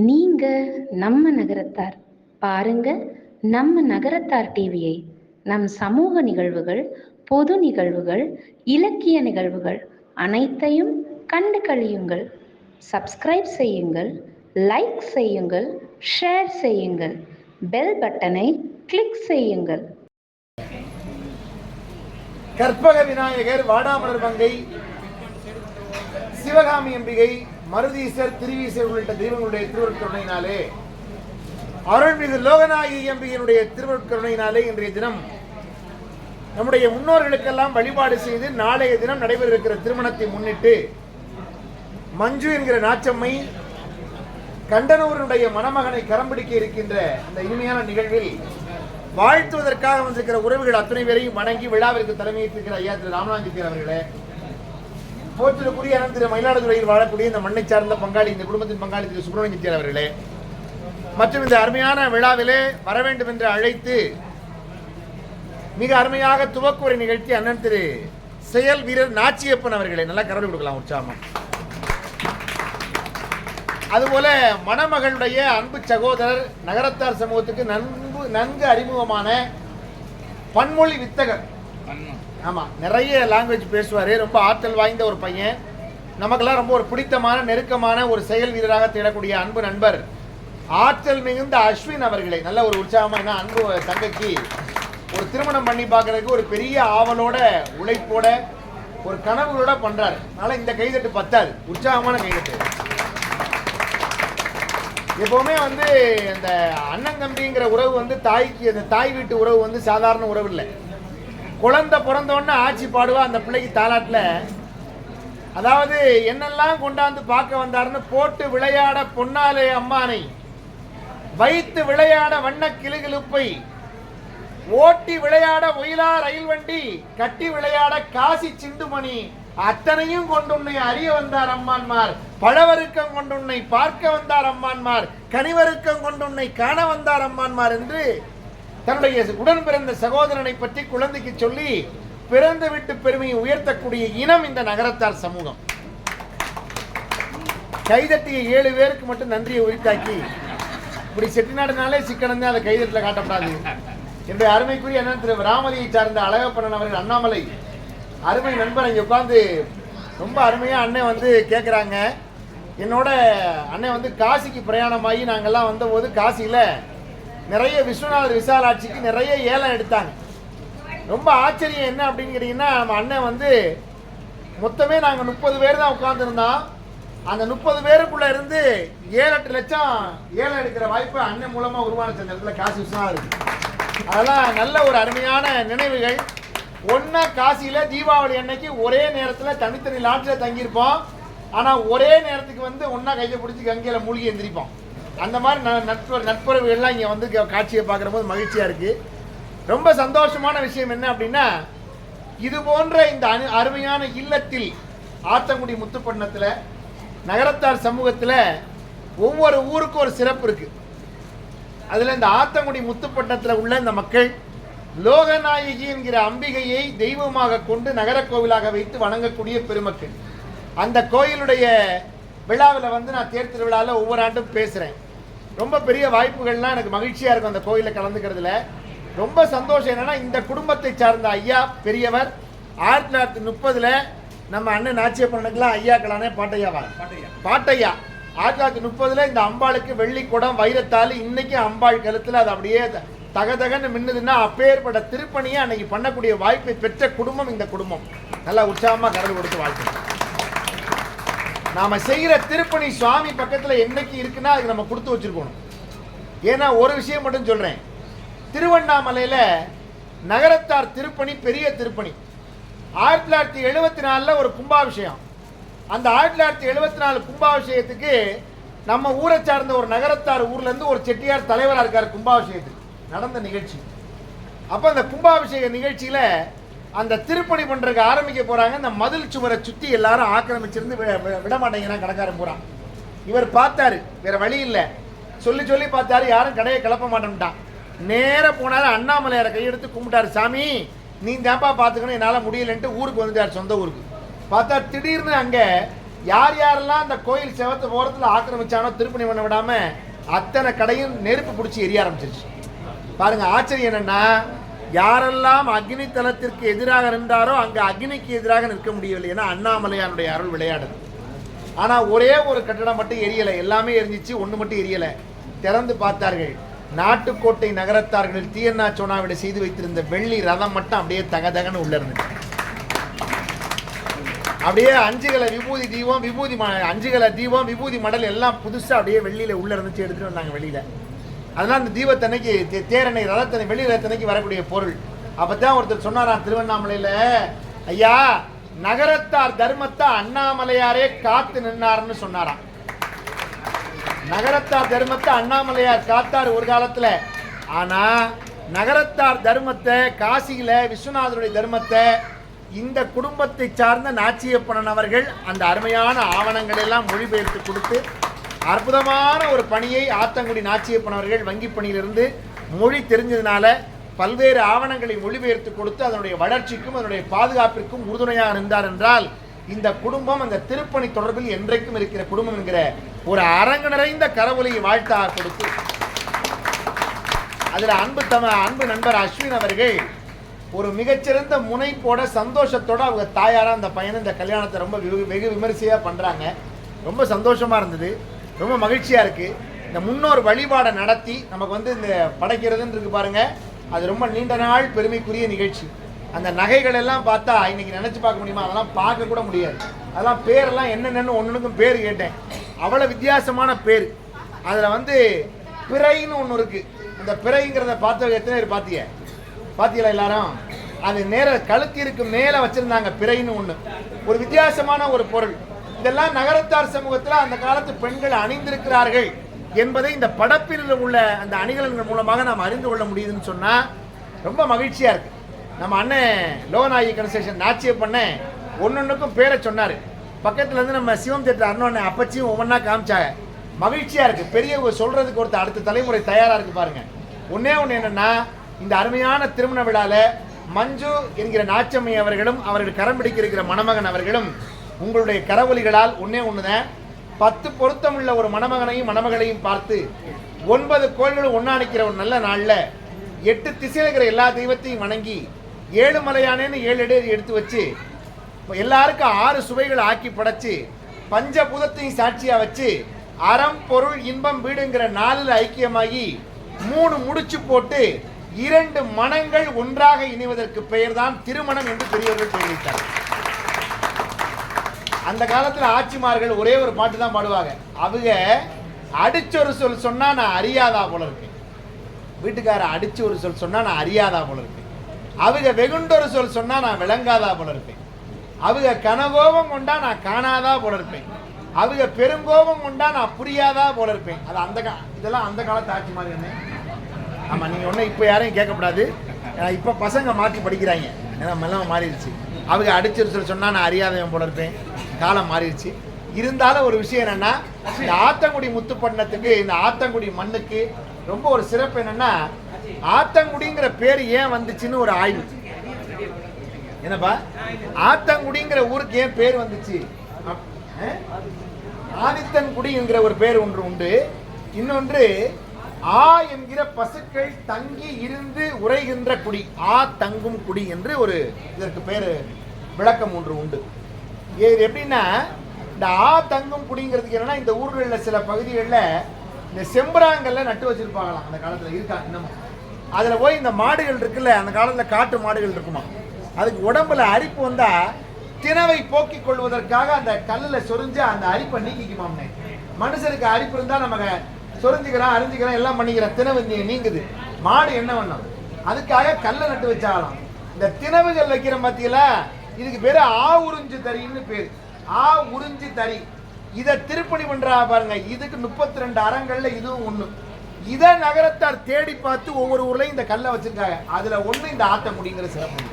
நீங்க நம்ம நகரத்தார். பாருங்க நம்ம நகரத்தார் டிவியை. நம் சமூக நிகழ்வுகள் பொது நிகழ்வுகள் இலக்கிய நிகழ்வுகள் அனைத்தையும் கண்டு கழியுங்கள். சப்ஸ்கிரைப் செய்யுங்கள் லைக் செய்யுங்கள் ஷேர் செய்யுங்கள். பெல் பட்டனை கிளிக் செய்யுங்கள். கற்பக விநாயகர் வாடாமலர் மங்கை சிவகாமி அம்பிகை மருதீசர் திருவீசர் உள்ளிட்ட தெய்வங்களுடைய திருவருட்கருணையினாலே அருள்மிகு லோகநாயகி அம்பிகையினுடைய திருவருட்கருணையினாலே இன்றைய தினம் நம்முடைய முன்னோர்களுக்கெல்லாம் வழிபாடு செய்து நாளைய தினம் நடைபெற இருக்கிற திருமணத்தை முன்னிட்டு மஞ்சு என்கிற நாச்சம்மை கண்டனூரனுடைய மணமகனை கரம்பிடிக்க இருக்கின்ற அந்த இனிமையான நிகழ்வில் வாழ்த்துவதற்காக வந்திருக்கிற உறவுகள் அத்தனை பேரையும் வணங்கி விழாவிற்கு தலைமையேற்றிருக்கிற ஐயா திரு ராமநாஞ்சித்தியர் அவர்களே போற்றிற்குரிய அண்ணன் திரு மயிலாடுதுறையில் வாழக்கூடிய இந்த மண்ணை சார்ந்த பங்காளி இந்த குடும்பத்தின் பங்காளி திரு சுப்பிரமணிய செட்டியார் அவர்களே மற்றும் இந்த அருமையான விழாவிலே வர வேண்டும் என்று அழைத்து மிக அருமையாக துவக்குரை நிகழ்த்தி அண்ணன் திரு செயல் வீரர் நாச்சியப்பன் அவர்களை நல்லா கரடு கொடுக்கலாம் உற்சாகம். அதுபோல மணமகளுடைய அன்பு சகோதரர் நகரத்தார் சமூகத்துக்கு நன்கு நன்கு அறிமுகமான பன்மொழி வித்தகர். ஆமாம் நிறைய லாங்குவேஜ் பேசுவார். ரொம்ப ஆற்றல் வாய்ந்த ஒரு பையன். நமக்கெல்லாம் ரொம்ப ஒரு பிடித்தமான நெருக்கமான ஒரு செயல் வீரராக தேடக்கூடிய அன்பு நண்பர் ஆற்றல் மிகுந்த அஸ்வின் அவர்களே. நல்ல ஒரு உற்சாகமான அன்பு தங்கச்சி. ஒரு திருமணம் பண்ணி பார்க்கறதுக்கு ஒரு பெரிய ஆவலோட உழைப்போட ஒரு கனவுகளோட பண்றாரு. அதனால இந்த கைதட்டு பத்தாது. உற்சாகமான கைதட்டு. எப்பவுமே வந்து இந்த அண்ணன் தம்பிங்கிற உறவு வந்து தாய்க்கு அந்த தாய் வீட்டு உறவு வந்து சாதாரண உறவு இல்லை. குழந்தை பிறந்தோடனே ஆட்சி பாடுவா அந்த பிள்ளைக்கு தாலாட்டில். அதாவது என்னெல்லாம் கொண்டாந்து பார்க்க வந்தாருன்னு போட்டு விளையாட பொன்னாலே அம்மானை. வைத்து விளையாட வண்ண கிளுகிழுப்பை. ஓட்டி விளையாட ஒயிலா ரயில் வண்டி கட்டி விளையாட காசி சிந்துமணி. அத்தனையும் கொண்டுன்னை அறிய வந்தார் அம்மான்மார். பழவருக்கம் கொண்டுன்னை பார்க்க வந்தார் அம்மான்மார். கனிவருக்கம் கொண்டுன்னை காண வந்தார் அம்மான்மார் என்று தன்னுடைய உடன் பிறந்த சகோதரனை பற்றி குழந்தைக்கு சொல்லி பிறந்து விட்டு பெருமையை உயர்த்தக்கூடிய இனம் இந்த நகரத்தார் சமூகம். கைதட்டிய ஏழு பேருக்கு மட்டும் நன்றியை உரித்தாக்கி இப்படி செட்டிநாடுனாலே சிக்கனம் தான் அதை கைதட்டில் காட்டப்படாது. என்னுடைய அருமைக்குரிய அண்ணன் திரு ராமலியை சார்ந்த அழகப்பண்ணன் அவர்கள் அண்ணாமலை அருமை நண்பர் இங்கே உட்காந்து ரொம்ப அருமையாக அண்ணன் வந்து கேட்குறாங்க என்னோட அண்ணன் வந்து காசிக்கு பிரயாணமாகி நாங்கள்லாம் வந்தபோது காசியில் நிறைய விஸ்வநாதர் விசாலாட்சிக்கு நிறைய ஏலம் எடுத்தாங்க. ரொம்ப ஆச்சரியம் என்ன அப்படின்னு கேட்டிங்கன்னா நம்ம அண்ணன் வந்து மொத்தமே நாங்கள் முப்பது பேர் தான் உட்காந்துருந்தோம் அந்த முப்பது பேருக்குள்ளே இருந்து ஏழு எட்டு லட்சம் ஏலம் எடுக்கிற வாய்ப்பு அண்ணன் மூலமாக உருவான அந்த இடத்துல காசி விஸ்வநாதர் அதெல்லாம் நல்ல ஒரு அருமையான நினைவுகள். ஒன்றா காசியில் தீபாவளி அன்னைக்கு ஒரே நேரத்தில் தனித்தனி லாட்ஜில் தங்கியிருப்போம். ஆனால் ஒரே நேரத்துக்கு வந்து ஒன்றா கையை பிடிச்சி கங்கையில் மூழ்கி எந்திரிப்போம். அந்த மாதிரி ந நட்பு நட்புறவுகள்லாம் இங்கே வந்து காட்சியை பார்க்குற போது மகிழ்ச்சியாக இருக்குது ரொம்ப சந்தோஷமான விஷயம் என்ன அப்படின்னா இது போன்ற இந்த அனு அருமையான இல்லத்தில் ஆத்தங்குடி முத்துப்பட்டினத்தில் நகரத்தார் சமூகத்தில் ஒவ்வொரு ஊருக்கும் ஒரு சிறப்பு இருக்குது அதில் இந்த ஆத்தங்குடி முத்துப்பட்டினத்தில் உள்ள இந்த மக்கள் லோகநாயகி என்கிற அம்பிகையை தெய்வமாக கொண்டு நகர கோவிலாக வைத்து வணங்கக்கூடிய பெருமக்கள். அந்த கோயிலுடைய விழாவில் வந்து நான் தேர் திருவிழாவில் ஒவ்வொரு ஆண்டும் பேசுகிறேன் ரொம்ப பெரிய வாய்ப்புகள்லாம் எனக்கு மகிழ்ச்சியாக இருக்கும் அந்த கோயிலில் கலந்துக்கிறதுல. ரொம்ப சந்தோஷம் என்னன்னா இந்த குடும்பத்தை சார்ந்த ஐயா பெரியவர் ஆயிரத்தி தொள்ளாயிரத்தி முப்பதில் நம்ம அண்ணன் நாச்சியப்பனுக்கெல்லாம் ஐயாக்களானே பாட்டையாவா பாட்டையா. ஆயிரத்தி தொள்ளாயிரத்தி முப்பதுல இந்த அம்பாளுக்கு வெள்ளி குடம் வைரத்தாலி இன்னைக்கு அம்பாள் கழுத்துல அது அப்படியே தகதகன்னு மின்னுதுன்னா அப்பேற்பட்ட திருப்பணியை அன்னைக்கு பண்ணக்கூடிய வாய்ப்பை பெற்ற குடும்பம் இந்த குடும்பம். நல்லா உற்சாகமா கரடு கொடுத்து வாழ்க்கை நாம செய்கிற திருப்பணி சுவாமி பக்கத்தில் என்னைக்கு இருக்குன்னா அதுக்கு நம்ம கொடுத்து வச்சிருக்கணும். ஏன்னா ஒரு விஷயம் மட்டும் சொல்கிறேன் திருவண்ணாமலையில் நகரத்தார் திருப்பணி பெரிய திருப்பணி. ஆயிரத்தி தொள்ளாயிரத்தி எழுபத்தி நாலில் ஒரு கும்பாபிஷேகம். அந்த ஆயிரத்தி தொள்ளாயிரத்தி எழுபத்தி நாலு கும்பாபிஷேகத்துக்கு நம்ம ஊரை சார்ந்த ஒரு நகரத்தார் ஊர்லேருந்து ஒரு செட்டியார் தலைவராக இருக்கார் கும்பாபிஷேகத்துக்கு. நடந்த நிகழ்ச்சி. அப்போ அந்த கும்பாபிஷேக நிகழ்ச்சியில் அந்த திருப்பணி பண்றதுக்கு ஆரம்பிக்க போறாங்க. அந்த மதில் சுவரை சுத்தி எல்லாரும் ஆக்கிரமிச்சிருந்து விட மாட்டேங்கிறான் கடைக்காரன் பூரா. இவர் பார்த்தாரு வேற வழி இல்லை. சொல்லி சொல்லி பார்த்தாரு யாரும் கடையை கிளப்ப மாட்டேன்ட்டான். நேராக போனாரு அண்ணாமலையாரை கையெடுத்து கும்பிட்டாரு சாமி நீ தான்ப்பா பார்த்துக்கணும் என்னால் முடியலன்ட்டு ஊருக்கு வந்துட்டார் சொந்த ஊருக்கு. பார்த்தா திடீர்னு அங்கே யார் யாரெல்லாம் அந்த கோயில் செவத்து ஓரத்தில் ஆக்கிரமிச்சானோ திருப்பணி பண்ண விடாமல் அத்தனை கடையும் நெருப்பு பிடிச்சி எரிய ஆரம்பிச்சிருச்சு. பாருங்க ஆச்சரியம் என்னன்னா யாரெல்லாம் அக்னி தலத்திற்கு எதிராக நின்றாரோ அங்கே அக்னிக்கு எதிராக நிற்க முடியவில்லை ஏன்னா அண்ணாமலையானுடைய அருள் விளையாடுது ஆனா ஒரே ஒரு கட்டடம் மட்டும் எரியலை. எல்லாமே எரிஞ்சிச்சு ஒன்று மட்டும் எரியலை. திறந்து பார்த்தார்கள். நாட்டுக்கோட்டை நகரத்தார்கள் தீயண்ணா சோனாவிட செய்து வைத்திருந்த வெள்ளி ரதம் மட்டும் அப்படியே தகதகன்னு உள்ள இருந்துச்சு அப்படியே அஞ்சுகலை விபூதி தீபம் விபூதி ம அஞ்சுகலை தீபம் விபூதி மடல் எல்லாம் புதுசாக அப்படியே வெளியில் உள்ளே இருந்துச்சு எடுத்துகிட்டு வந்தாங்க வெளியில். அதனால் அந்த தீபத்தன்னைக்கு தே- தேரணை ரதத்தனை வெளி ரதத்தனைக்கு வரக்கூடிய பொருள். அப்பதான் ஒருத்தர் சொன்னாராம் திருவண்ணாமலையில ஐயா நகரத்தார் தர்மத்தை அண்ணாமலையாரே காத்து நின்னார்னு சொன்னாராம். நகரத்தார் தர்மத்தை அண்ணாமலையார் காத்தார் ஒரு காலத்துல. ஆனா நகரத்தார் தர்மத்தை காசியில விஸ்வநாதருடைய தர்மத்தை இந்த குடும்பத்தை சார்ந்த நாச்சியப்பனன் அவர்கள் அந்த அருமையான ஆவணங்களை எல்லாம் மொழிபெயர்த்து கொடுத்து அற்புதமான ஒரு பணியை ஆத்தங்குடி நாச்சியப்பன் அவர்கள் வங்கி பணியிலிருந்து மொழி தெரிஞ்சதுனால பல்வேறு ஆவணங்களை மொழிபெயர்த்து கொடுத்து அதனுடைய வளர்ச்சிக்கும் அதனுடைய பாதுகாப்பிற்கும் உறுதுணையாக இருந்தார் என்றால் இந்த குடும்பம் அந்த திருப்பணி தொடர்பில் என்றைக்கும் இருக்கிற குடும்பம் என்கிற ஒரு அரங்கு நிறைந்த கரவொலியை வாழ்த்தாக கொடுத்து அதில் அன்பு தம அன்பு நண்பர் அஸ்வின் அவர்கள் ஒரு மிகச்சிறந்த முனைப்போட சந்தோஷத்தோட அவங்க தாயாராக அந்த பையனை இந்த கல்யாணத்தை ரொம்ப வெகு வெகு விமரிசையாக பண்ணுறாங்க ரொம்ப சந்தோஷமா இருந்தது. ரொம்ப மகிழ்ச்சியாக இருக்குது இந்த முன்னோர் வழிபாடை நடத்தி நமக்கு வந்து இந்த படைக்கிறதுன்னு இருக்கு பாருங்கள் அது ரொம்ப நீண்ட நாள் பெருமைக்குரிய நிகழ்ச்சி. அந்த நகைகள் எல்லாம் பார்த்தா இன்னைக்கு நினச்சி பார்க்க முடியுமா? அதெல்லாம் பார்க்க கூட முடியாது. அதெல்லாம் பேரெல்லாம் என்னென்னு ஒன்றுக்கும் பேர் கேட்டேன். அவ்வளோ வித்தியாசமான பேர். அதில் வந்து பிறைன்னு ஒன்று இருக்குது இந்த பிறைங்கிறத பார்த்த எத்தனை பேர் பார்த்திய பார்த்தீங்களா எல்லாரும்? அது நேர கழுத்திற்கு மேலே வச்சுருந்தாங்க பிறைன்னு ஒன்று ஒரு வித்தியாசமான ஒரு பொருள். இதெல்லாம் நகரத்தார் சமூகத்தில் அந்த காலத்து பெண்கள் அணிந்திருக்கிறார்கள் என்பதை இந்த படப்பில் உள்ள அந்த அணிகலன்கள் மூலமாக நாம் அறிந்து கொள்ள முடியுதுன்னு சொன்னால் ரொம்ப மகிழ்ச்சியாக இருக்குது நம்ம அண்ணன் லோகநாயகி கன்ஸ்ட்ரக்ஷன் நாச்சியம் பண்ண ஒன்னொன்றுக்கும் பேரை சொன்னார். பக்கத்துலேருந்து நம்ம சிவம் தேட்டர் அண்ணன் அப்பச்சியும் ஒவ்வொன்றா காமிச்சாங்க. மகிழ்ச்சியாக இருக்குது பெரியவங்க சொல்கிறதுக்கு ஒருத்தர் அடுத்த தலைமுறை தயாராக இருக்கு பாருங்கள் ஒன்றே ஒன்று என்னென்னா இந்த அருமையான திருமண விழாவில் மஞ்சு என்கிற நாச்சம்மை அவர்களும் அவர்கள் கரம் பிடிக்க இருக்கிற மணமகன் அவர்களும் உங்களுடைய கரவொலிகளால் ஒன்னே ஒண்ணுதான் பத்து பொருத்தமுள்ள ஒரு மணமகனையும் மணமகளையும் பார்த்து ஒன்பது கோள்களும் ஒன்றா நிற்கிற ஒரு நல்ல நாள்ல எட்டு திசையில் இருக்கிற எல்லா தெய்வத்தையும் வணங்கி ஏழு மலையானேன்னு ஏழு அடி எடுத்து வச்சு எல்லாருக்கும் ஆறு சுவைகள் ஆக்கி படைச்சு பஞ்சபூதத்தையும் சாட்சியாக வச்சு அறம் பொருள் இன்பம் வீடுங்கிற நாளில் ஐக்கியமாகி மூணு முடிச்சு போட்டு இரண்டு மனங்கள் ஒன்றாக இணைவதற்கு பெயர்தான் திருமணம் என்று பெரியவர்கள் தெரிவித்தார் அந்த காலத்தில் ஆட்சிமார்கள் ஒரே ஒரு பாட்டு தான் பாடுவாங்க. அவங்க அடிச்சொரு சொல் சொன்னால் நான் அறியாதா போல இருக்கு. வீட்டுக்கார அடிச்சு ஒரு சொல் சொன்னால் நான் அறியாதா போல இருக்கு. அவங்க வெகுண்டொரு சொல் சொன்னால் நான் விளங்காதா போல இருப்பேன் அவங்க கனகோபம் கொண்டா நான் காணாதா போல இருப்பேன் அவங்க பெருங்கோபம் கொண்டா நான் புரியாதா போல இருப்பேன் அது அந்த கா இதெல்லாம் அந்த காலத்து ஆட்சி மாதிரி என்ன? ஆமாம் நீங்கள் ஒன்றும் இப்போ யாரையும் கேட்கக்கூடாது. ஏன்னா இப்போ பசங்க மாற்றி படிக்கிறாங்க. ஏன்னா மெல்லாம் மாறிடுச்சு. அவங்க அடிச்சிருச்சு சொன்னால் நான் அறியாதவன் போல இருப்பேன் காலம் மாறிடுச்சு. இருந்தாலும் ஒரு விஷயம் என்னன்னா இந்த ஆத்தங்குடி முத்துப்பட்டினத்துக்கு இந்த ஆத்தங்குடி மண்ணுக்கு ரொம்ப ஒரு சிறப்பு என்னென்னா ஆத்தங்குடிங்கிற பேர் ஏன் வந்துச்சுன்னு ஒரு ஆய்வு. என்னப்பா? ஆத்தங்குடிங்கிற ஊருக்கு ஏன் பேர் வந்துச்சு? அப்- ஆதித்தன்குடி என்கிற ஒரு பேர் ஒன்று உண்டு. இன்னொன்று ஆ என்கிற பசுக்கள் தங்கி இருந்து உரைகின்ற குடி ஆ தங்கும் குடி என்று ஒரு இதற்கு பேர் விளக்கம் ஒன்று உண்டு. இது எப்படின்னா இந்த ஆ தங்கும் குடிங்கிறதுக்கு என்னன்னா இந்த ஊர்களில் சில பகுதிகளில் இந்த செம்பராங்கல்ல நட்டு வச்சிருப்பாங்களாம் அந்த காலத்தில் இருக்கா இன்னமும். அதில் போய் இந்த மாடுகள் இருக்குல்ல அந்த காலத்தில் காட்டு மாடுகள் இருக்குமா. அதுக்கு உடம்புல அரிப்பு வந்தால் தினவை போக்கிக் கொள்வதற்காக அந்த கல்லில் சொரிஞ்சு அந்த அரிப்பை நீக்கிக்குமாம்னே. மனுஷருக்கு அரிப்பு இருந்தால் நம்ம சொரிஞ்சுக்கிறோம் அரிஞ்சுக்கிறோம் எல்லாம் பண்ணிக்கிறோம் தினவு நீ- நீங்குது. மாடு என்ன பண்ணும்? அதுக்காக கல்லை நட்டு வச்சாகலாம். இந்த தினவுகள் வைக்கிற மத்தியில் இதுக்கு பேரு ஆ உறிஞ்சு தறின்னு பேர். ஆ உறிஞ்சு தறி. இதை திருப்பணி பண்றா பாருங்க. இதுக்கு முப்பத்தி ரெண்டு அறங்கள்ல இதுவும் ஒண்ணு. இதை நகரத்தார் தேடி பார்த்து ஒவ்வொரு ஊர்லையும் இந்த கல்லை வச்சிருக்காங்க. அதுல ஒண்ணு இந்த ஆத்தங்குடிங்கிற சிறப்பு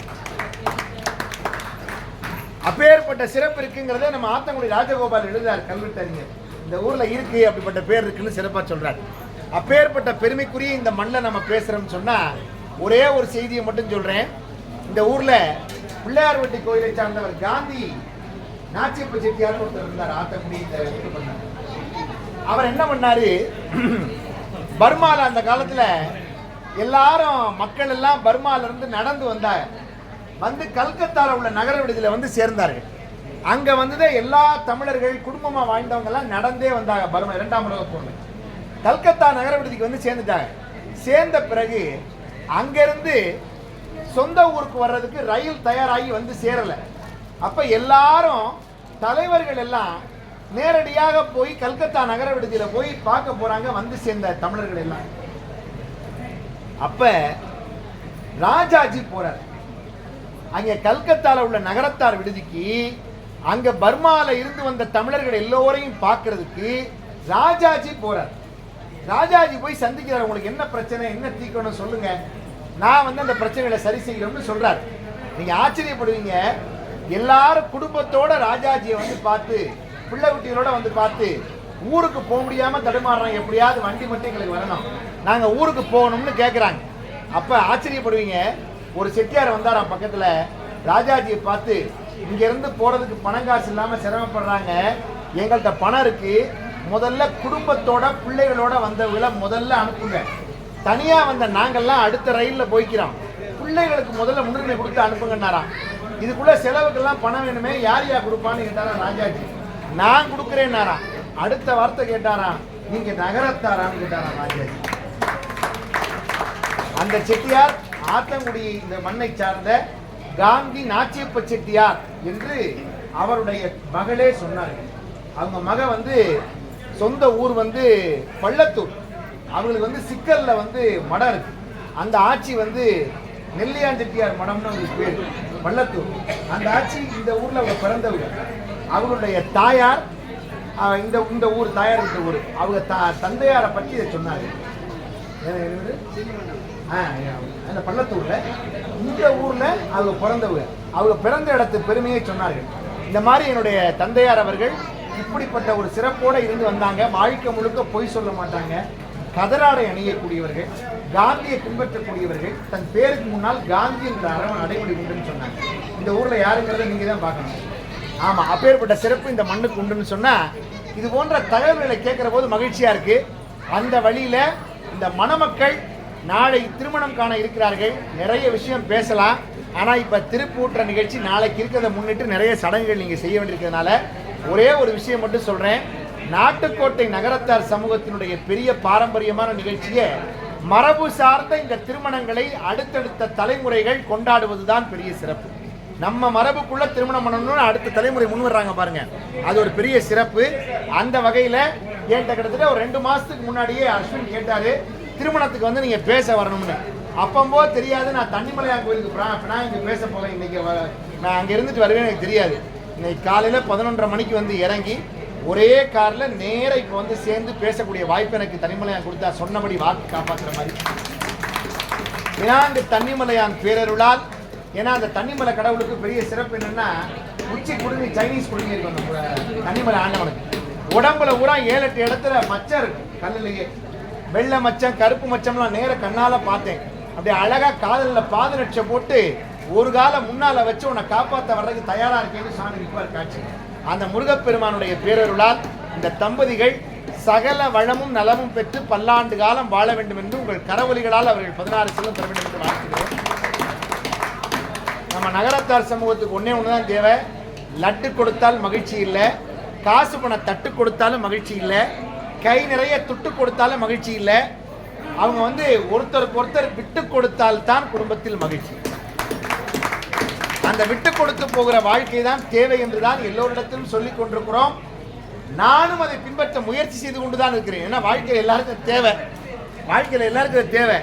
அப்பேற்பட்ட சிறப்பு இருக்குங்கிறத நம்ம ஆத்தங்குடி ராஜகோபால் எழுதார் கல்வெட்டறிஞர். இந்த ஊர்ல இருக்கு அப்படிப்பட்ட பேர் இருக்குன்னு சிறப்பா சொல்கிறார் அப்பேற்பட்ட பெருமைக்குரிய இந்த மண்ணில் நம்ம பேசுறோம்னு சொன்னா ஒரே ஒரு செய்தியை மட்டும் சொல்றேன். இந்த ஊர்ல பிள்ளையார்பட்டி கோயிலை சார்ந்தவர் காந்தி நாச்சியப்ப செட்டியார் ஒருத்தர் இருந்தார். ஆத்தங்குடி இந்த இது பண்ணார். அவர் என்ன பண்ணாரு? பர்மால அந்த காலத்துல எல்லாரும் மக்கள் எல்லாம் பர்மால இருந்து நடந்து வந்தாங்க வந்து கல்கத்தாவில் உள்ள நகர விடுதியில் வந்து சேர்ந்தார்கள் அங்கே வந்துதே எல்லா தமிழர்கள் குடும்பமாக வாழ்ந்தவங்கெல்லாம் நடந்தே வந்தாங்க பர்மா இரண்டாம் உலக போன கல்கத்தா நகர விடுதிக்கு வந்து சேர்ந்துட்டாங்க. சேர்ந்த பிறகு அங்கேருந்து சொந்த ஊருக்கு வர்றதுக்கு ரயில் தயாராகி வந்து சேரலை. அப்போ எல்லாரும் தலைவர்கள் எல்லாம் நேரடியாக போய் கல்கத்தா நகர விடுதியில போய் பார்க்க போறாங்க வந்து சேர்ந்த தமிழர்கள் எல்லாம். அப்ப ராஜாஜி போகிறார் அங்கே கல்கத்தால உள்ள நகரத்தார் விடுதிக்கு அங்கே பர்மாவில் இருந்து வந்த தமிழர்கள் எல்லோரையும் பார்க்கறதுக்கு ராஜாஜி போகிறார் ராஜாஜி போய் சந்திக்கிறார். உங்களுக்கு என்ன பிரச்சனை? என்ன தீக்கணும் சொல்லுங்கள் நான் வந்து அந்த பிரச்சனைகளை சரி செய்யணும்னு சொல்கிறார் நீங்கள் ஆச்சரியப்படுவீங்க. எல்லாரும் குடும்பத்தோட ராஜாஜியை வந்து பார்த்து பிள்ளை குட்டிகளோட வந்து பார்த்து ஊருக்கு போக முடியாமல் தடுமாறுறோம் எப்படியாவது வண்டி மட்டும் எங்களுக்கு வரணும். நாங்கள் ஊருக்கு போகணும்னு கேட்குறாங்க அப்போ ஆச்சரியப்படுவீங்க. ஒரு செட்டியார் வந்தாராம் பக்கத்தில். ராஜாஜியை பார்த்து இங்கேருந்து போகிறதுக்கு பணம் காசு இல்லாமல் சிரமப்படுறாங்க. எங்கள்கிட்ட பணம் இருக்குது முதல்ல குடும்பத்தோட பிள்ளைகளோட வந்தவங்களை முதல்ல அனுப்புங்க. தனியாக வந்த நாங்கெல்லாம் அடுத்த ரயிலில் போய்க்கிறோம். பிள்ளைகளுக்கு முதல்ல முன்னுரிமை கொடுத்து அனுப்புங்கன்னாராம். இதுக்குள்ள செலவுக்கெல்லாம் பணம் வேணுமே யார் யார் கொடுப்பான்னு கேட்டாரா ராஜாஜி. நான் கொடுக்குறேன்னாராம். அடுத்த வார்த்தை கேட்டாராம். நீங்க நகரத்தாரான்னு கேட்டாராம் ராஜாஜி. அந்த செட்டியார் ஆத்தங்குடி இந்த மண்ணை சார்ந்த காந்தி நாச்சியப்ப செட்டியார் என்று அவருடைய மகளே சொன்னார்கள். அவங்க மக வந்து சொந்த ஊர் வந்து பள்ளத்தூர். அவங்களுக்கு வந்து சிக்கலில் வந்து மடம் இருக்கு. அந்த ஆட்சி வந்து நெல்லியான் செட்டியார் மடம்னு அவங்களுக்கு பேர் வள்ளத்தூர். அந்த ஆட்சி இந்த ஊரில் அவங்க பிறந்தவங்க. அவங்களுடைய தாயார் இந்த இந்த ஊர் தாயார் இருக்கிற ஊர். அவங்க த- தந்தையாரை பற்றி இதை சொன்னாங்க அந்த பள்ளத்தூரில் இந்த ஊரில் அவங்க பிறந்தவங்க. அவங்க பிறந்த இடத்து பெருமையை சொன்னார்கள். இந்த மாதிரி என்னுடைய தந்தையார் அவர்கள் இப்படிப்பட்ட ஒரு சிறப்போடு இருந்து வந்தாங்க. வாழ்க்கை முழுக்க பொய் சொல்ல மாட்டாங்க. கதராடை அணியக்கூடியவர்கள் காந்தியை பின்பற்றக்கூடியவர்கள் தன் பேருக்கு முன்னால் காந்தி என்ற அரவன் அடைமொழி உண்டுன்னு சொன்னாங்க. இந்த ஊரில் யாருங்கிறத நீங்கள் தான் பார்க்கணும். ஆமாம் அப்பேற்பட்ட சிறப்பு இந்த மண்ணுக்கு உண்டுன்னு சொன்னால் இது போன்ற தகவல்களை கேட்குற போது மகிழ்ச்சியாக இருக்குது அந்த வழியில் இந்த மணமக்கள் நாளை திருமணம் காண இருக்கிறார்கள். நிறைய விஷயம் பேசலாம். ஆனால் இப்போ திருப்பூட்டுற நிகழ்ச்சி நாளைக்கு இருக்கிறத முன்னிட்டு நிறைய சடங்குகள் நீங்கள் செய்ய வேண்டியிருக்கிறதுனால ஒரே ஒரு விஷயம் மட்டும் சொல்கிறேன் நாட்டுக்கோட்டை நகரத்தார் சமூகத்தினுடைய பெரிய பாரம்பரியமான நிகழ்ச்சியை மரபு சார்ந்த இந்த திருமணங்களை அடுத்தடுத்த தலைமுறைகள் கொண்டாடுவதுதான் பெரிய சிறப்பு. நம்ம மரபுக்குள்ள திருமணம் பண்ணணும்னு அடுத்த தலைமுறை முன் வர்றாங்க பாருங்க. அது ஒரு பெரிய சிறப்பு. அந்த வகையில என்கிட்ட கிட்டத்தட்ட ஒரு ரெண்டு மாசத்துக்கு முன்னாடியே அஸ்வின் கேட்டாரு திருமணத்துக்கு வந்து நீங்க பேச வரணும்னு. அப்பம்போ தெரியாது நான் தண்ணிமலையான் கோயிலுக்கு பினா- பினாங்குக்கு பேச போறேன் இன்னைக்கு வ- நான் அங்க இருந்துட்டு வருவேன் எனக்கு தெரியாது. இன்னைக்கு காலையில பதினொன்றரை மணிக்கு வந்து இறங்கி ஒரே கார்ல நேர இப்போ வந்து சேர்ந்து பேசக்கூடிய வாய்ப்பு எனக்கு தனிமலையான் கொடுத்தா சொன்னபடி வாக்கு காப்பாத்துற மாதிரி. பினாங்கு தண்ணிமலையான் பேரருளால் ஏன்னா அந்த தண்ணிமலை கடவுளுக்கு பெரிய சிறப்பு என்னன்னா உச்சி குடுமி சைனீஸ் குடுமி இருக்கு அந்த தண்ணிமலை ஆண்டவனுக்கு. உடம்புல ஊரா ஏழு எட்டு இடத்துல மச்சம் இருக்கு கல்லுலயே. வெள்ளை மச்சம் கருப்பு மச்சம்லாம் நேர கண்ணால பார்த்தேன். அப்படியே அழகா காதலில் பாதரட்சை போட்டு ஒரு காலம் முன்னால வச்சு உன்னை காப்பாற்ற வர்றதுக்கு தயாரா இருக்கேன்னு சாமி நிற்பார் காட்சி. அந்த முருகப்பெருமானுடைய பேரருளால் இந்த தம்பதிகள் சகல வளமும் நலமும் பெற்று பல்லாண்டு காலம் வாழ வேண்டும் என்று உங்கள் கரவொலிகளால் அவர்கள் பதினாறு செல்லும் பெற வேண்டும் என்று வாழ்த்துகிறேன் நம்ம நகரத்தார் சமூகத்துக்கு ஒன்றே ஒன்று தான் தேவை. லட்டு கொடுத்தால் மகிழ்ச்சி இல்லை. காசு பண தட்டு கொடுத்தாலும் மகிழ்ச்சி இல்லை. கை நிறைய துட்டு கொடுத்தாலும் மகிழ்ச்சி இல்லை. அவங்க வந்து ஒருத்தருக்கு ஒருத்தர் விட்டு கொடுத்தால்தான் குடும்பத்தில் மகிழ்ச்சி. அந்த விட்டு கொடுத்து போகிற வாழ்க்கை தான் தேவை என்றுதான் எல்லோரிடத்திலும் சொல்லிக் கொண்டிருக்கிறோம். நானும் அதை பின்பற்ற முயற்சி செய்து கொண்டு தான் இருக்கிறேன். ஏன்னா வாழ்க்கையில் எல்லாருக்கும் தேவை. வாழ்க்கையில் எல்லாருக்கும் தேவை.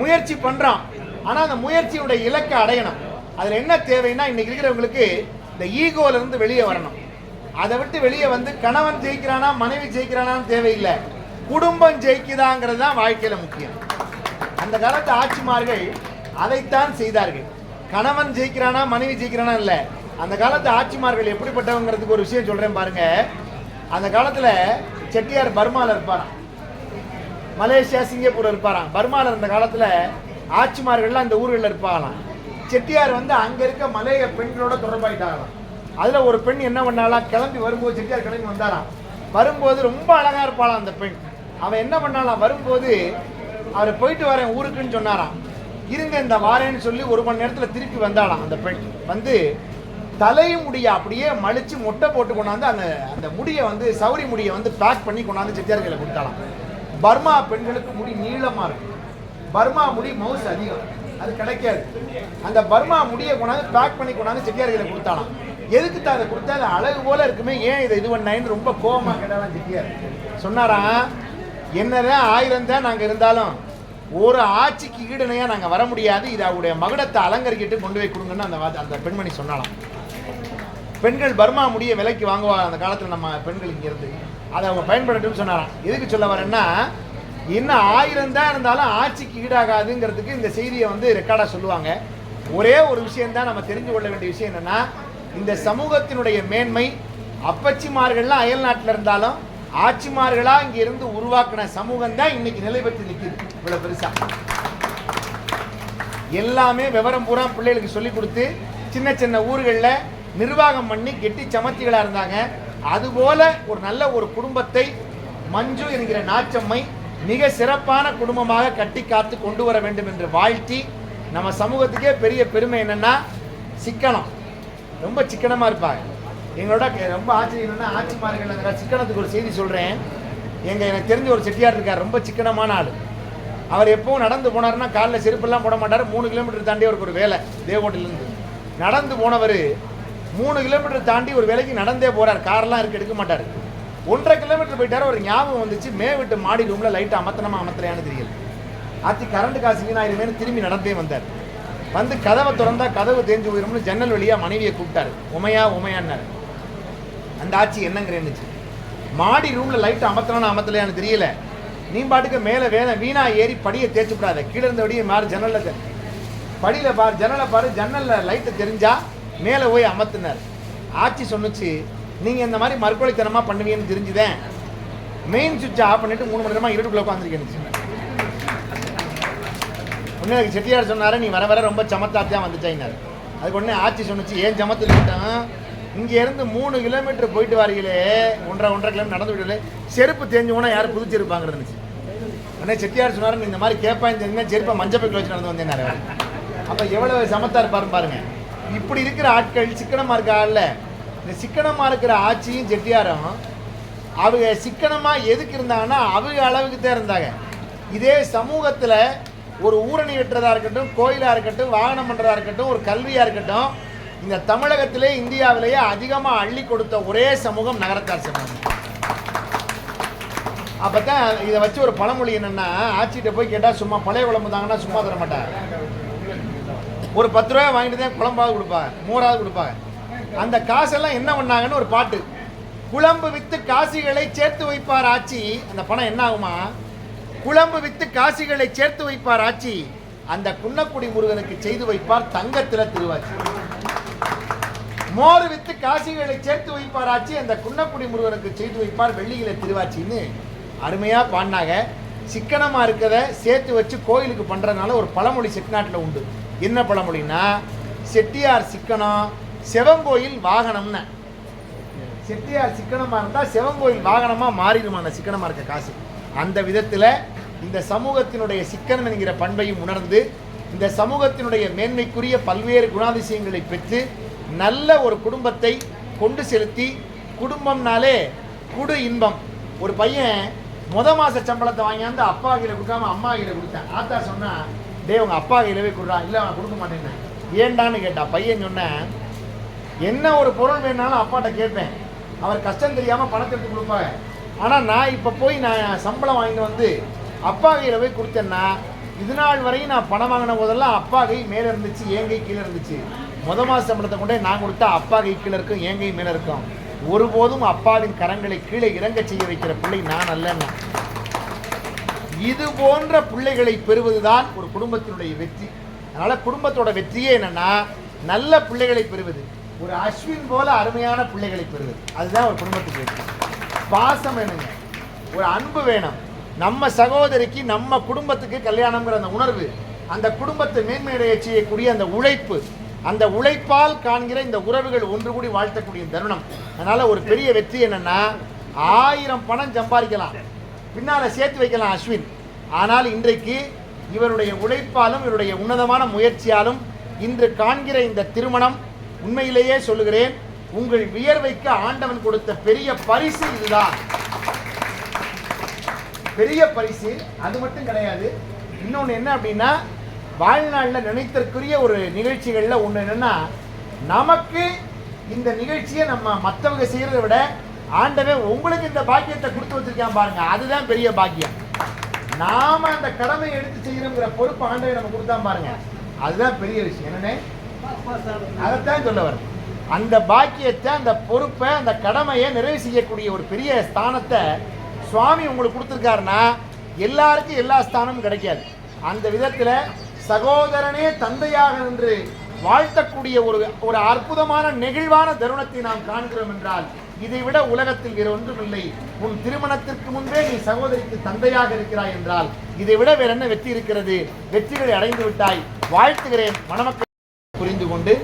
முயற்சி பண்றோம். ஆனா அந்த முயற்சியுடைய இலக்கை அடையணும். அதுல என்ன தேவைன்னா இன்னைக்கு இருக்கிறவங்களுக்கு இந்த ஈகோல இருந்து வெளியே வரணும். அதை விட்டு வெளியே வந்து கணவன் ஜெயிக்கிறானா மனைவி ஜெயிக்கிறானான்னு தேவையில்லை. குடும்பம் ஜெயிக்குதாங்கிறது தான் வாழ்க்கையில முக்கியம். அந்த காலத்து ஆட்சிமார்கள் அதைத்தான் செய்தார்கள். கணவன் ஜெயிக்கிறானா மனைவி ஜெயிக்கிறானா இல்லை. அந்த காலத்து ஆட்சிமார்கள் எப்படிப்பட்டவங்கிறதுக்கு ஒரு விஷயம் சொல்கிறேன் பாருங்க. அந்த காலத்தில் செட்டியார் பர்மாவில் இருப்பாராம். மலேசியா சிங்கப்பூர் இருப்பாராம். பர்மாவில் இருந்த காலத்தில் ஆட்சிமார்கள்லாம் இந்த ஊர்களில் இருப்பாங்களாம். செட்டியார் வந்து அங்கே இருக்க மலைய பெண்களோட தொடர்பாயிட்டாங்களாம். அதில் ஒரு பெண் என்ன பண்ணாலாம் கிளம்பி வரும்போது செட்டியார் கிளம்பி வந்தாராம். வரும்போது ரொம்ப அழகாக இருப்பாளாம் அந்த பெண். அவன் என்ன பண்ணாலாம் வரும்போது அவர் போயிட்டு வரேன் ஊருக்குன்னு சொன்னாராம். இருங்க இந்த வாரேன்னு சொல்லி ஒரு மணி நேரத்தில் திருப்பி வந்தாளாம் அந்த பெண். வந்து தலையும் முடியை அப்படியே மலிச்சு மொட்டை போட்டு கொண்டாந்து அந்த அந்த முடியை வந்து சௌரி முடியை வந்து பேக் பண்ணி கொண்டாந்து செட்டியார் கையில் கொடுத்தாலாம் பர்மா பெண்களுக்கு முடி நீளமாக இருக்கும். பர்மா முடி மவுஸ் அதிகம். அது கிடைக்காது. அந்த பர்மா முடியை கொண்டாந்து பேக் பண்ணி கொண்டாந்து செட்டியார் கையில் கொடுத்தாலாம் எதுக்கு தான் அதை கொடுத்தா? அது அழகு போல இருக்குமே. ஏன் இதை இது பண்ணாயின்னு ரொம்ப கோபமாக கேட்டாலாம் செட்டியார். சொன்னாராம் என்னதான் ஆயிரம் தான் நாங்கள் இருந்தாலும் ஒரு ஆட்சிக்கு ஈடுணையாக நாங்கள் வர முடியாது. இது அவருடைய மகுடத்தை அலங்கரிக்கிட்டு கொண்டு போய் கொடுங்கன்னு அந்த அந்த பெண்மணி சொன்னாலாம் பெண்கள் பர்மா முடிய விலைக்கு வாங்குவாங்க. அந்த காலத்தில் நம்ம பெண்கள் இங்கே இருந்து. அதை அவங்க பயன்படுத்தும்னு சொன்னாராம். எதுக்கு சொல்ல வரேன்னா இன்னும் ஆயிரம் தான் இருந்தாலும் ஆட்சிக்கு ஈடாகாதுங்கிறதுக்கு இந்த செய்தியை வந்து ரெக்கார்டாக சொல்லுவாங்க. ஒரே ஒரு விஷயந்தான் நம்ம தெரிஞ்சு கொள்ள வேண்டிய விஷயம் என்னென்னா இந்த சமூகத்தினுடைய மேன்மை அப்பச்சிமார்கள்லாம் அயல் நாட்டில் இருந்தாலும் ஆட்சிமார்களா இங்க இருந்து உருவாக்கின சமூகம் தான் இன்னைக்கு நிலை பெற்று நிற்குது இவ்வளவு பெருசா. எல்லாமே விவரம் பூரா பிள்ளைகளுக்கு சொல்லி கொடுத்து சின்ன சின்ன ஊர்களில் நிர்வாகம் பண்ணி கெட்டி சமர்த்திகளாக இருந்தாங்க. அதுபோல ஒரு நல்ல ஒரு குடும்பத்தை மஞ்சு என்கிற நாச்சம்மை மிக சிறப்பான குடும்பமாக கட்டி காத்து கொண்டு வர வேண்டும் என்று வாழ்த்தி நம்ம சமூகத்துக்கே பெரிய பெருமை என்னன்னா சிக்கனம். ரொம்ப சிக்கனமாக இருப்பாங்க. எங்களோட ரொம்ப ஆச்சரியம் என்ன ஆட்சிமார்கள் அந்த சிக்கனத்துக்கு ஒரு செய்தி சொல்கிறேன் எங்கள் எனக்கு தெரிஞ்ச ஒரு செட்டியார் இருக்கார் ரொம்ப சிக்கனமான ஆள். அவர் எப்பவும் நடந்து போனாருன்னா காலில் செருப்பெல்லாம் போட மாட்டார். மூணு கிலோமீட்டர் தாண்டி அவருக்கு ஒரு வேலை தேவோட்டிலேருந்து நடந்து போனவர் மூணு கிலோமீட்டர் தாண்டி ஒரு வேலைக்கு நடந்தே போகிறார் கார்லாம் இருக்கு எடுக்க மாட்டார். ஒன்றரை கிலோமீட்டர் போயிட்டார் ஒரு ஞாபகம் வந்துச்சு. மே விட்டு மாடி ரூமில் லைட்டாக அமத்தனமா அமத்தலையான்னு தெரியல. ஆத்தி கரண்ட் காசு வீணாயிருமேனு திரும்பி நடந்தே வந்தார். வந்து கதவை திறந்தா கதவு தேஞ்சு போயிரும்னு ஜன்னல் வழியாக மனைவியை கூப்பிட்டாரு. உமையா உமையான்னார். அந்த ஆட்சி என்னங்கிறேன்னுச்சு மாடி ரூமில் லைட் அமத்தனா அமத்தலையான்னு தெரியல. நீ பாட்டுக்கு மேலே வேலை வீணாக ஏறி படியை தேய்ச்சி விடாத. கீழே இருந்தபடியே மாறு ஜன்னலில் தெ- படியில் பாரு ஜன்னலை பாரு ஜன்னலில் லைட்டை தெரிஞ்சால் மேலே போய் அமர்த்தினார் ஆட்சி சொன்னுச்சு நீங்கள் இந்த மாதிரி மறுக்கொலைத்தனமாக பண்ணுவீங்கன்னு தெரிஞ்சுதேன். மெயின் சுவிட்சை ஆஃப் பண்ணிட்டு மூணு மணி நேரமா இருட்டுக்குள்ள உட்காந்துருக்கேன்னு உடனே எனக்கு செட்டியார் சொன்னார் நீ வர வர ரொம்ப சமத்தாத்தியாக வந்துட்டாயினாரு அதுக்கு உடனே ஆட்சி சொன்னுச்சு ஏன் சமத்தில் விட்டான் இங்கேருந்து மூணு கிலோமீட்டர் போயிட்டு வரீங்களே ஒன்றரை ஒன்றரை கிலோமீட்டர் நடந்து விடல செருப்பு தேஞ்சு போனால் யாரும் புது செருப்பாங்கிறது இருந்துச்சு செட்டியார் சொன்னார் இந்த மாதிரி கேட்பான்னு தெரிஞ்சா செருப்பை மஞ்சள் பைக்கில் வச்சு நடந்து வந்தேன் அப்போ எவ்வளவு சமத்தா இருப்பாரு பாருங்க. இப்படி இருக்கிற ஆட்கள் சிக்கனமாக இருக்க ஆள்ல இந்த சிக்கனமாக இருக்கிற ஆட்சியும் செட்டியாரும் அவங்க சிக்கனமாக எதுக்கு இருந்தாங்கன்னா அவங்க அளவுக்கு தான் இருந்தாங்க. இதே சமூகத்தில் ஒரு ஊரணி வெட்டுறதா இருக்கட்டும் கோயிலாக இருக்கட்டும் வாகனம் பண்ணுறதா இருக்கட்டும் ஒரு கல்வியாக இருக்கட்டும் இந்த தமிழகத்திலே இந்தியாவிலேயே அதிகமாக அள்ளி கொடுத்த ஒரே சமூகம் நகரத்தார் சமூகம். அப்பதான் இதை வச்சு ஒரு பழமொழி என்னன்னா ஆட்சிகிட்ட போய் கேட்டால் சும்மா பழைய குழம்பு தாங்கன்னா சும்மா தர ஒரு பத்து ரூபாய் வாங்கிட்டு தான் குழம்பாவது கொடுப்பாங்க மோராவது கொடுப்பாங்க. அந்த காசெல்லாம் என்ன பண்ணாங்கன்னு ஒரு பாட்டு. குழம்பு வித்து காசிகளை சேர்த்து வைப்பார் ஆட்சி. அந்த பணம் என்ன ஆகுமா? குழம்பு வித்து காசிகளை சேர்த்து வைப்பார் ஆட்சி. அந்த குன்னக்குடி முருகனுக்கு செய்து வைப்பார் தங்கத்தில் திருவாச்சி. மோர் வித்து காசிகளை சேர்த்து வைப்பாராச்சு. அந்த குன்னக்குடி முருகனுக்கு செய்து வைப்பார் வெள்ளியில திருவாச்சின்னு. அருமையாக பாடினாங்க. சிக்கனமாக இருக்கிறத சேர்த்து வச்சு கோயிலுக்கு பண்ணுறதுனால ஒரு பழமொழி செட்டிநாட்டில் உண்டு. என்ன பழமொழின்னா செட்டியார் சிக்கனம் செவங்கோயில் வாகனம்னு. செட்டியார் சிக்கனமாக இருந்தால் சிவங்கோயில் வாகனமாக மாறிடுமா அந்த சிக்கனமாக இருக்க காசு. அந்த விதத்தில் இந்த சமூகத்தினுடைய சிக்கனம் என்கிற பண்பையும் உணர்ந்து இந்த சமூகத்தினுடைய மேன்மைக்குரிய பல்வேறு குணாதிசயங்களை பெற்று நல்ல ஒரு குடும்பத்தை கொண்டு செலுத்தி குடும்பம்னாலே குடு இன்பம். ஒரு பையன் முத மாத சம்பளத்தை வாங்கியாந்து அப்பா கையில் கொடுக்காம அம்மா கையில் கொடுத்தேன். ஆத்தா சொன்னால் டே உங்கள் அப்பா கையிலவே கொடுறான் இல்லை அவன் கொடுக்க மாட்டேன்னு. ஏண்டான்னு கேட்டா பையன் சொன்னேன் என்ன ஒரு பொருள் வேணாலும் அப்பாட்ட கேட்பேன். அவர் கஷ்டம் தெரியாமல் பணத்தை எடுத்து கொடுப்பாங்க. ஆனால் நான் இப்போ போய் நான் சம்பளம் வாங்கிட்டு வந்து அப்பா கையில் போய் கொடுத்தேன்னா இது நாள் வரையும் நான் பணம் வாங்கின போதெல்லாம் அப்பா கை மேலே இருந்துச்சு என் கை கீழே இருந்துச்சு. முத மாத சம்பளத்தை கொண்டே நான் கொடுத்தா அப்பா கை கீழே இருக்கும் என் கை மேலே இருக்கும். ஒருபோதும் அப்பாவின் கரங்களை கீழே இறங்க செய்ய வைக்கிற பிள்ளை நான் அல்லன்னா. இது போன்ற பிள்ளைகளை பெறுவதுதான் ஒரு குடும்பத்தினுடைய வெற்றி. அதனால் குடும்பத்தோட வெற்றியே என்னன்னா நல்ல பிள்ளைகளை பெறுவது. ஒரு அஸ்வின் போல அருமையான பிள்ளைகளை பெறுவது. அதுதான் ஒரு குடும்பத்துக்கு வெற்றி. பாசம் வேணுங்க ஒரு அன்பு வேணும். நம்ம சகோதரிக்கு நம்ம குடும்பத்துக்கு கல்யாணம்ங்கிற அந்த உணர்வு அந்த குடும்பத்தை மேன்மையடைய செய்யக்கூடிய அந்த உழைப்பு அந்த உழைப்பால் காண்கிற இந்த உறவுகள் ஒன்று கூடி வாழ்த்தக்கூடிய தருணம். அதனால ஒரு பெரிய வெற்றி என்னன்னா ஆயிரம் பணம் சம்பாதிக்கலாம். பின்னால சேர்த்து வைக்கலாம் அஸ்வின். ஆனால் இன்றைக்கு இவருடைய உழைப்பாலும் இவருடைய உன்னதமான முயற்சியாலும் இன்று காண்கிற இந்த திருமணம் உண்மையிலேயே சொல்லுகிறேன் உங்கள் வியர்வைக்கு ஆண்டவன் கொடுத்த பெரிய பரிசு இதுதான். பெரிய பரிசு அது மட்டும் கிடையாது. இன்னொன்று என்ன அப்படின்னா வாழ்நாளில் நினைத்தற்குரிய ஒரு நிகழ்ச்சிகளில் ஒன்று என்னென்னா நமக்கு இந்த நிகழ்ச்சியை நம்ம மற்றவங்க செய்கிறத விட ஆண்டவன் உங்களுக்கு இந்த பாக்கியத்தை கொடுத்து வச்சிருக்கான் பாருங்க. அதுதான் பெரிய பாக்கியம். நாம அந்த கடமை எடுத்து செய்யணுங்கிற பொறுப்பு ஆண்டவன் நம்ம கொடுத்தா பாருங்க. அதுதான் பெரிய விஷயம். என்னன்னு அதைத்தான் சொல்ல வர அந்த பாக்கியத்தை அந்த பொறுப்பை அந்த கடமையை நிறைவு செய்யக்கூடிய ஒரு பெரிய ஸ்தானத்தை சுவாமி உங்களுக்கு கொடுத்துருக்காருன்னா எல்லாருக்கும் எல்லா ஸ்தானமும் கிடைக்காது. அந்த விதத்தில் சகோதரனே தந்தையாக நின்று வாழ்த்தக்கூடிய ஒரு ஒரு அற்புதமான நெகிழ்வான தருணத்தை நாம் காண்கிறோம் என்றால் இதை விட உலகத்தில் வேறு ஒன்றுமில்லை. உன் திருமணத்திற்கு முன்பே நீ சகோதரிக்கு தந்தையாக இருக்கிறாய் என்றால் இதை விட வேற என்ன வெற்றி இருக்கிறது? வெற்றிகளை அடைந்து விட்டாய். வாழ்த்துகிறேன். மணமக்கள் புரிந்து கொண்டு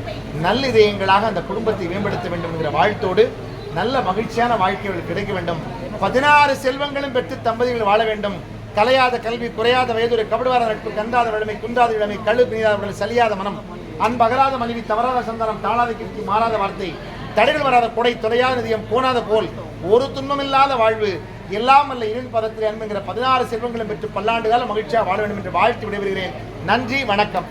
நல்ல இதயங்களாக அந்த குடும்பத்தை மேம்படுத்த வேண்டும் என்கிற வாழ்த்தோடு நல்ல மகிழ்ச்சியான வாழ்க்கைகள் கிடைக்க வேண்டும். பதினாறு செல்வங்களும் பெற்று தம்பதிகள் வாழ வேண்டும். கலையாத கல்வி குறையாத வயதுரை கபடுவார நட்பு கண்டாத விழமை குன்றாத விழமை கழு பிணியாத சலியாத மனம் அன்பகராத மனைவி தவறாத சந்தானம் தாளாத கீர்த்தி மாறாத வார்த்தை தடைகள் வராத கொடை துறையாத நிதியம் போனாத போல் ஒரு துன்பமில்லாத வாழ்வு எல்லாம் அல்ல இனின் பதத்தில் அன்புங்கிற பதினாறு செல்வங்களும் பெற்று பல்லாண்டு கால மகிழ்ச்சியாக வாழ வேண்டும் என்று வாழ்த்து விடைபெறுகிறேன். நன்றி வணக்கம்.